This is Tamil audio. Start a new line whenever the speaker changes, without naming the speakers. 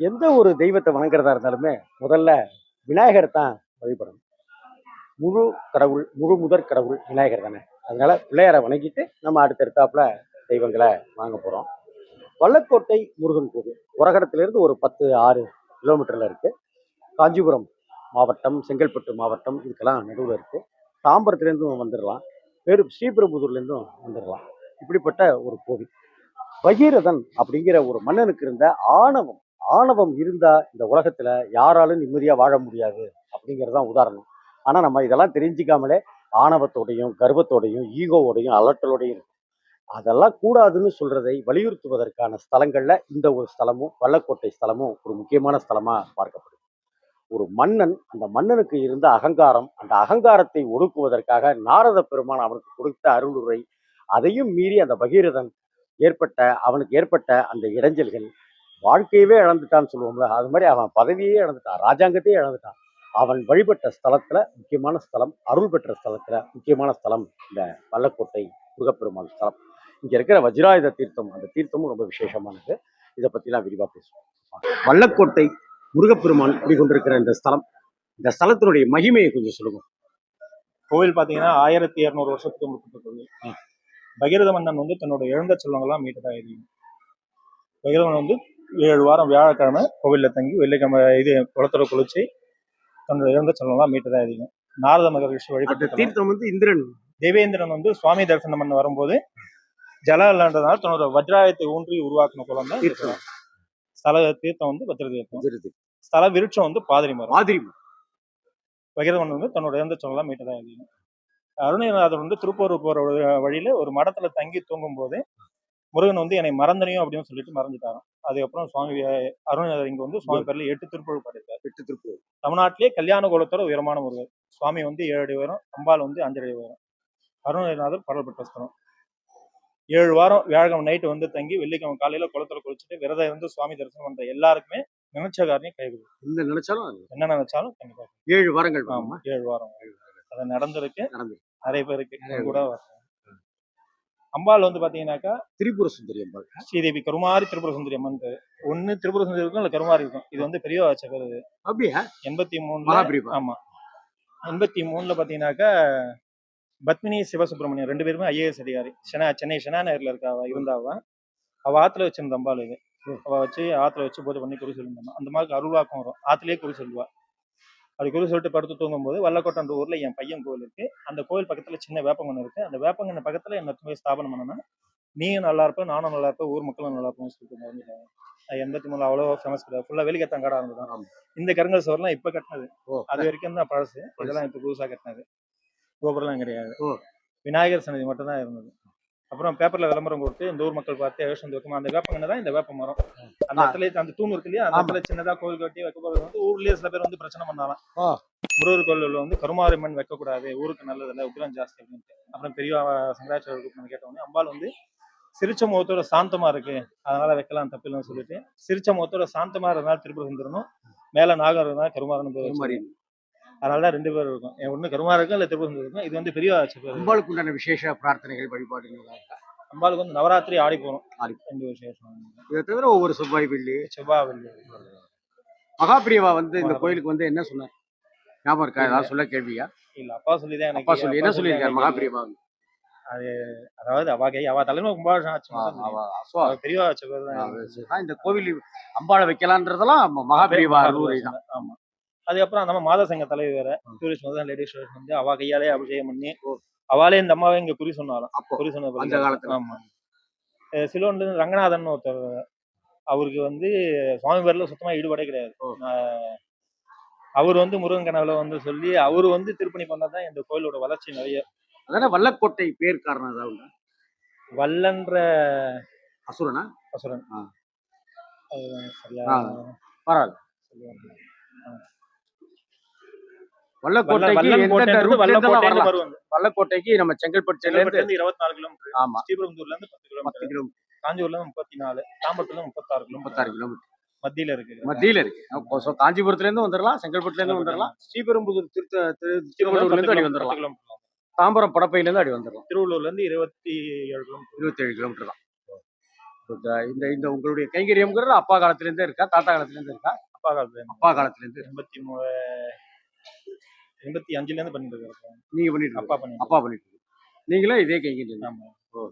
எந்த ஒரு தெய்வத்தை வணங்குறதா இருந்தாலுமே முதல்ல விநாயகர் தான் வழிபடணும். முழு கடவுள் முழு முதற் கடவுள் விநாயகர் தானே. அதனால பிள்ளையாரை வணங்கிட்டு நம்ம அடுத்தடுத்தாப்புல தெய்வங்களை வாங்க போகிறோம் வல்லக்கோட்டை முருகன் கோவில் உரகடத்திலிருந்து ஒரு பத்து ஆறு கிலோமீட்டரில் இருக்குது காஞ்சிபுரம் மாவட்டம் செங்கல்பட்டு மாவட்டம் இதுக்கெல்லாம் நடுவில் இருக்குது தாம்பரத்துலேருந்தும் வந்துடலாம் வேறு ஸ்ரீபெரும்புதூர்லேருந்தும் வந்துடலாம் இப்படிப்பட்ட ஒரு கோவில். பகீரதன் அப்படிங்கிற ஒரு மன்னனுக்கு இருந்த ஆணவம் ஆணவம் இருந்தா இந்த உலகத்துல யாராலும் நிம்மதியா வாழ முடியாது அப்படிங்கிறதான் உதாரணம். ஆனா நம்ம இதெல்லாம் தெரிஞ்சுக்காமலே ஆணவத்தோடையும் கர்வத்தோடையும் ஈகோவோடையும் அலட்டலோடையும் அதெல்லாம் கூடாதுன்னு சொல்றதை வலியுறுத்துவதற்கான ஸ்தலங்கள்ல இந்த ஒரு ஸ்தலமும் வல்லக்கோட்டை ஸ்தலமும் ஒரு முக்கியமான ஸ்தலமா பார்க்கப்படுது. ஒரு மன்னன் அந்த மன்னனுக்கு இருந்த அகங்காரம் அந்த அகங்காரத்தை ஒடுக்குவதற்காக நாரத பெருமான் அவனுக்கு கொடுத்த அருளுரை அதையும் மீறி அந்த பகீரதன் ஏற்பட்ட அவனுக்கு ஏற்பட்ட அந்த இடைஞ்சல்கள் வாழ்க்கையவே இழந்துட்டான்னு சொல்லுவோம்ல. அது மாதிரி அவன் பதவியே இழந்துட்டான். ராஜாங்கத்தையே இழந்துட்டான். அவன் வழிபட்ட ஸ்தலத்துல முக்கியமான ஸ்தலம் அருள் பெற்ற ஸ்தலத்துல முக்கியமான ஸ்தலம் இந்த வல்லக்கோட்டை முருகப்பெருமான் ஸ்தலம். இங்க இருக்கிற வஜ்ராயுத தீர்த்தம் அந்த தீர்த்தமும் ரொம்ப விசேஷமானது. இதை பத்திலாம் விரிவா பேசுவோம். வல்லக்கோட்டை முருகப்பெருமான் குடிகொண்டிருக்கிற இந்த ஸ்தலம் இந்த ஸ்தலத்தினுடைய மகிமையை கொஞ்சம் சொல்லுங்க.
கோவில் பார்த்தீங்கன்னா ஆயிரத்தி இரநூறு வருஷத்துக்கு முற்பட்ட கோவில் பகீரத மன்னன் வந்து தன்னோட இழந்த செல்வங்கள்லாம் மீட்டதா எழுதியும் பகீரத மன்னன் வந்து ஏழு வாரம் வியாழக்கிழமை கோவிலில் தங்கி வெள்ளிக்கிழமை இது குளத்துல குளிச்சு தன்னோட இழந்த செல்வங்கள்லாம் மீட்டதா எழுதியும் நாரத மகரிஷி வழிபட்டு
தீர்த்தம் வந்து இந்திரன்.
தேவேந்திரன் வந்து சுவாமி தரிசனம் பண்ண வரும்போது ஜலம் இல்லைன்றதுனால தன்னோட வஜ்ராயத்தை ஊன்றி உருவாக்கின குளம் தான்
தீர்த்தம்.
ஸ்தல தீர்த்தம் வந்து வஜ்ர தீர்த்தம். ஸ்தல விருட்சம் வந்து பாதிரி மரம். பகீரதன் வந்து தன்னோட இறந்த சொல்லலாம் மீட்டதா எழுதியும் அருணகிரிநாதர் வந்து திருப்பூர் போற வழி- வழியில ஒரு மடத்துல தங்கி தூங்கும் போது முருகன் வந்து என்னை மறந்தனையும் அப்படின்னு சொல்லிட்டு மறந்துட்டாராம். அதுக்கப்புறம் சுவாமி அருணகிரிநாதர் இங்க வந்து சுவாமி பேர்ல எட்டு திருப்புகள் படைத்தார்.
எட்டு திருப்பூர்.
தமிழ்நாட்டிலேயே கல்யாண குலத்தோட உயரமான முருகர் சுவாமி வந்து ஏழு அடி உயரம் அம்பாள் வந்து அஞ்சு அடி உயரம் அருணகிரிநாதர் பாடல் பெற்ற ஸ்தலம் ஏழு வாரம் வியாழக்கிழமை நைட்டு வந்து தங்கி வெள்ளிக்கிழமை காலையில குளத்துல குளிச்சுட்டு விரதம் இருந்து சுவாமி தரிசனம் பண்ற எல்லாருக்குமே நினைச்ச காரியம் கைவிடும்
என்ன நினைச்சாலும்
என்ன நினைச்சாலும் கண்டிப்பா.
ஏழு வாரங்கள்
ஆமா ஏழு வாரம். அது நடந்திருக்கு. நிறைய பேருக்கு கூட அம்பாள் வந்து பாத்தீங்கன்னாக்கா
திரிபுர சுந்தரி அம்பாள்.
ஸ்ரீதேவி கருமாரி திரிபுர சுந்தரி அம்மன் பேரு. ஒண்ணு திரிபுர சுந்தரி இருக்கும் இல்ல கருமாரி இருக்கும். இது வந்து பெரிய இது
அப்படியா?
எண்பத்தி
மகாபிரிவா
ஆமா. எண்பத்தி மூணுல பாத்தீங்கன்னாக்கா பத்மினி சிவசுப்பிரமணியம் ரெண்டு பேருமே ஐஏஎஸ் அதிகாரி. சென்னை சென்னை சென்னாநகர்ல இருக்கா அவ இருந்தாவ அவ. ஆத்துல வச்சிருந்த அம்பாள் இது. அவ வச்சு ஆத்துல வச்சு பூஜை பண்ணி குறி சொல்லியிருந்தாங்க. அந்த மாதிரி அருள்வாக்கம் வரும். ஆத்துலயே குறி சொல்லுவா. அப்படி குறி சொல்லிட்டு படுத்து தூங்கும்போது வல்லக்கோட்டன்ற ஊர்ல என் பையன் கோவில் இருக்கு. அந்த கோவில் பக்கத்துல சின்ன வேப்பங்கன்னு இருக்கு. அந்த வேப்பங்கன்னு பக்கத்துல என்ன போய் ஸ்தாபனம் பண்ணனா நீயும் நல்லா இருப்ப நானும் நல்லா இருப்பேன் ஊர் மக்களும் நல்லா இருப்போம்னு சொல்லிட்டு எண்பத்தி மூணுல அவ்வளோ ஃபேமஸ் கிடையாது. ஃபுல்லா வேலிக்கத்தான் கடை இருந்தது
ஆமா.
இந்த கருங்கல் சோர்லாம் இப்ப கட்டினது. அது வரைக்கும் தான் பழசு. இதெல்லாம் இப்ப புதுசா கட்டினது. கோபுரம்லாம் கிடையாது. விநாயகர் சன்னதி மட்டும் தான் இருந்தது. அப்புறம் பேப்பர்ல விளம்பரம் கொடுத்து இந்த ஊர் மக்கள் பார்த்து யோசனை வைக்கமா அந்த வேப்பங்கன்னு தான் இந்த வேப்ப மரம். அந்த. இடத்துல அந்த தூண் இருக்கு இல்லையா? அந்த. இடத்துல சின்னதா கோவில் கட்டி வைக்க போறது வந்து ஊர்லயே சில பேர் வந்து பிரச்சனை பண்ணாலாம். முருகர் கோவில் வந்து கருமாரியம்மன் வைக்கக்கூடாது ஊருக்கு நல்லதில்ல உக்கிரம் ஜாஸ்தி அப்படின்ட்டு. அப்புறம் பெரிய சங்கராச்சாரியர் கேட்டவொடனே அம்பாள் வந்து சிரிச்ச முகத்தோட சாந்தமா இருக்கு. அதனால வைக்கலாம் தப்பு இல்லைன்னு சொல்லிட்டு சிரிச்ச முகத்தோட சாந்தமா இருந்தாலும் திருப்பூர் சுந்தரனும் மேல நாகம் இருந்தாலும் கருமாறனும் அதனால தான் ரெண்டு பேர் இருக்கும். என் ஒண்ணு கருமாறு இருக்கும் இல்ல திருப்பூர் இருக்கும் இது வந்து பெரிய
அம்பாளுக்கு உண்டான விசேஷ பிரார்த்தனைகள் வழிபாடுகள்
அம்பாளுக்கு வந்து நவராத்திரி ஆடி போறோம்.
ஆடி.
ரெண்டு விசேஷம்.
இதை தவிர ஒவ்வொரு செவ்வாய் வெள்ளி.
செவ்வாய் வெள்ளி.
மகாபிரியவா வந்து இந்த
மகாபிரிவா.
கோயிலுக்கு வந்து என்ன சொன்னார்? ஞாபகம் இருக்கா? ஏதாவது சொல்ல கேள்வியா?
இல்ல அப்பா சொல்லிதான் எனக்கு
அப்பா சொல்லி என்ன சொல்லியிருக்காரு மகாபிரியவா?
அதாவது அவ கை அவ தலைமை கும்பாபிஷேகம் ஆச்சு மட்டும் தெரியும். அவ பெரிய ஆட்சி பேர் தான் எனக்கு.
இந்த கோவில் அம்பாளை வைக்கலான்றதெல்லாம் ம- மகாபிரியவா அருளை தான்
ஆமா. அதுக்கப்புறம் அந்த மாத சங்க தலைவி வேற. டூரிஸ்ட் வந்து லேடிஸ் வந்து அவ கையாலே அபிஷேகம் பண்ணி அவளே இந்த அம்மாவை இங்க குறி சொன்னாலும் குறி சொன்ன
அந்த காலத்துல.
ஆமா. சிலோன்ல இருந்து ரங்கநாதன் ஒருத்தர் அவருக்கு வந்து சுவாமி பேர்ல சுத்தமா ஈடுபாடே கிடையாது. அவர் வந்து முருகன் கனவுல வந்து சொல்லி அவர் வந்து திருப்பணி பண்ணதான் இந்த கோயிலோட வளர்ச்சி நிறைய.
அதான வல்லக்கோட்டை பேர் காரணம் உண்டா?
வல்லன்ற
அசுரனா?
அசுரன்.
பரவாயில்ல. வல்லக்கோட்டைக்கு
வல்லன்
எந்தெந்த
கோட்டைன்றது
route ல இருந்தெல்லாம்
வல்லக்கோட்டைன்னு
வரலாம்?
வரும்.
வல்லக்கோட்டைக்கு நம்ம செங்கல்பட்டுல
செங்கல்பட்டுல
இருந்து
இருந்து இருபத்தி நாலு கிலோமீட்டர்.
ஆமா.
ஸ்ரீபெரும்புதூர்ல இருந்து பத்து
பத்து
கிலோமீட்டர்.
கிலோமீட்டர்
காஞ்சிபுரம்ல இருந்து முப்பத்தி நாலு தாம்பரத்துல இருந்து முப்பத்தாறு
முப்பத்தாறு
கிலோமீட்டர்.
கிலோமீட்டர்
மத்தியில இருக்கு.
மத்தியில இருக்கு. so காஞ்சிபுரத்துல இருந்து வந்துடலாம் செங்கல்பட்டுல இருந்து வந்துடலாம் ஸ்ரீபெரும்புதூர் திருத்த திரு- திருவள்ளூர்ல இருந்து அடி வந்துடலாம்
கிலோமீட்டர்
தாம்பரம் படப்பையில இருந்து அடி வந்துடலாம்
திருவள்ளூர்ல இருந்து இருபத்தி ஏழு கிலோமீட்டர்.
இருபத்தி ஏழு கிலோமீட்டர் தான். இந்த இந்த உங்களுடைய கைங்கரியம்ங்கிறது அப்பா காலத்துலேருந்தே இருக்கா தாத்தா காலத்துலேருந்தே இருக்கா?
அப்பா காலத்துல இருந்து.
அப்பா காலத்துலேருந்து
எண்பத்தி மூ எண்பத்தி அஞ்சுல இருந்து பண்ணிட்டு இருக்காரு.
நீங்க பண்ணிட்டு
அப்பா. பண்ணிட்டு
அப்பா பண்ணிட்டு. நீங்களும் இதே கைங்கரியம் தான்
ஆமா.
ஓ